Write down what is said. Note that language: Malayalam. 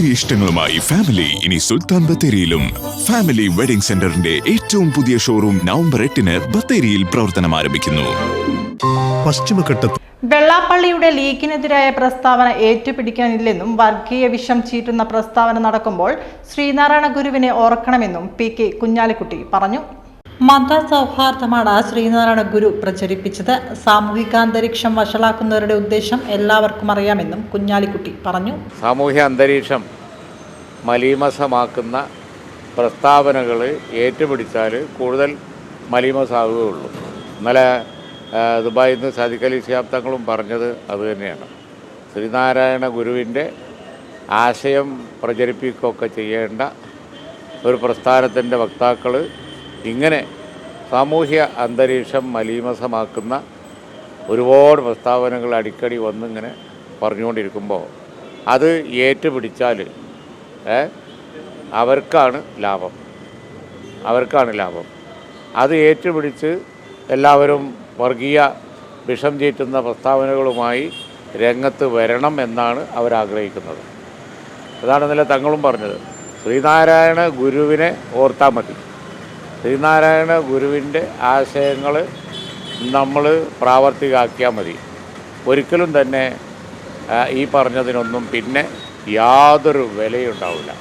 ഈ ഇഷ്ടങ്ങളുമായി ഫാമിലി ഇനി സുൽത്താൻ ബത്തേരിയിലും. ഫാമിലി വെഡിംഗ് സെന്ററിന്റെ ഏറ്റവും പുതിയ ഷോറൂം നവംബർ എട്ടിന് ബത്തേരിയിൽ പ്രവർത്തനം ആരംഭിക്കുന്നു. പശ്ചിമഘട്ട വെള്ളാപ്പള്ളിയുടെ ലീഗിനെതിരായ പ്രസ്താവന ഏറ്റുപിടിക്കാനില്ലെന്നും വർഗീയ വിഷം ചീറ്റുന്ന പ്രസ്താവന നടക്കുമ്പോൾ ശ്രീനാരായണ ഗുരുവിനെ ഓർക്കണമെന്നും പി കെ കുഞ്ഞാലിക്കുട്ടി പറഞ്ഞു. മതസൗഹാർദ്ദമാണ് ശ്രീനാരായണ ഗുരു പ്രചരിപ്പിച്ചത്. സാമൂഹികാന്തരീക്ഷം വഷളാക്കുന്നവരുടെ ഉദ്ദേശം എല്ലാവർക്കും അറിയാമെന്നും കുഞ്ഞാലിക്കുട്ടി പറഞ്ഞു. സാമൂഹ്യ അന്തരീക്ഷം മലീമസമാക്കുന്ന പ്രസ്താവനകൾ ഏറ്റുപിടിച്ചാൽ കൂടുതൽ മലീമസാവുകയുള്ളൂ. ഇന്നലെ ദുബായിൽ നിന്ന് സാദിഖ് ശാബ്ദങ്ങളും പറഞ്ഞത് അതുതന്നെയാണ് ശ്രീനാരായണ ഗുരുവിന്റെ ആശയം പ്രചരിപ്പിക്കുകയൊക്കെ ചെയ്യേണ്ട ഒരു പ്രസ്ഥാനത്തിന്റെ വക്താക്കൾ ഇങ്ങനെ സാമൂഹ്യ അന്തരീക്ഷം മലീമസമാക്കുന്ന ഒരുപാട് പ്രസ്താവനകൾ അടിക്കടി വന്നിങ്ങനെ പറഞ്ഞുകൊണ്ടിരിക്കുമ്പോൾ അത് ഏറ്റുപിടിച്ചാൽ അവർക്കാണ് ലാഭം. അവർക്കാണ് ലാഭം. അത് ഏറ്റുപിടിച്ച് എല്ലാവരും വർഗീയ വിഷം ചീറ്റുന്ന പ്രസ്താവനകളുമായി രംഗത്ത് വരണം എന്നാണ് അവരാഗ്രഹിക്കുന്നത് അതാണ് ഇന്നലെ തങ്ങളും പറഞ്ഞത്. ശ്രീനാരായണ ഗുരുവിനെ ഓർത്താൽ മതി. ശ്രീനാരായണ ഗുരുവിന്റെ ആശയങ്ങൾ നമ്മൾ പ്രാവർത്തികമാക്കിയാൽ മതി. ഒരിക്കലും തന്നെ ഈ പറഞ്ഞതിനൊന്നും പിന്നെ യാതൊരു വിലയുണ്ടാവില്ല.